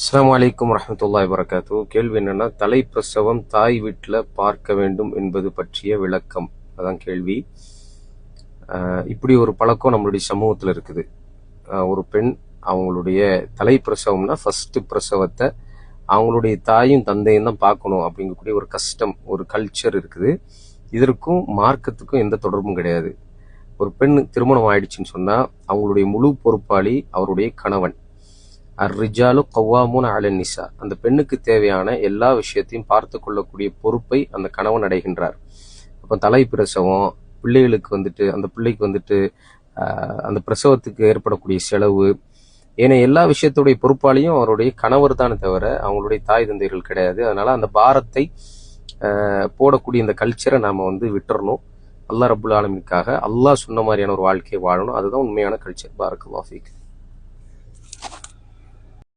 அஸ்லாம் வலைக்கம் வரமத்துல்லா வரகாத்து கேள்வி என்னென்னா தலைப்பிரசவம் தாய் வீட்டில் பார்க்க வேண்டும் என்பது பற்றிய விளக்கம். அதான் கேள்வி. இப்படி ஒரு பழக்கம் நம்மளுடைய சமூகத்தில் இருக்குது. ஒரு பெண் அவங்களுடைய தலைப்பிரசவம்னா ஃபஸ்ட்டு பிரசவத்தை அவங்களுடைய தாயும் தந்தையும் தான் பார்க்கணும் அப்படிங்கக்கூடிய ஒரு கஷ்டம் ஒரு கல்ச்சர் இருக்குது. இதற்கும் மார்க்கத்துக்கும் எந்த தொடர்பும் கிடையாது. ஒரு பெண் திருமணம் ஆயிடுச்சுன்னு சொன்னால் அவங்களுடைய முழு பொறுப்பாளி அவருடைய கணவன். அர்ரிஜாலு கவ்வாமூன் அலன் நிசா. அந்த பெண்ணுக்கு தேவையான எல்லா விஷயத்தையும் பார்த்து கொள்ளக்கூடிய பொறுப்பை அந்த கணவன் அடைகின்றார். அப்போ தலை பிரசவம் பிள்ளைகளுக்கு வந்துட்டு அந்த பிள்ளைக்கு வந்துட்டு அந்த பிரசவத்துக்கு ஏற்படக்கூடிய செலவு ஏன்னா எல்லா விஷயத்துடைய பொறுப்பாளியும் அவருடைய கணவர் தானே தவிர அவங்களுடைய தாய் தந்தைகள் கிடையாது. அதனால அந்த பாரத்தை போடக்கூடிய இந்த கல்ச்சரை நாம வந்து விட்டுறணும். அல்லாஹ் ரபுல் ஆலமிக்காக அல்லாஹ் சொன்ன மாதிரியான ஒரு வாழ்க்கையை வாழணும். அதுதான் உண்மையான கல்ச்சர் பாரக் வாஃபிக்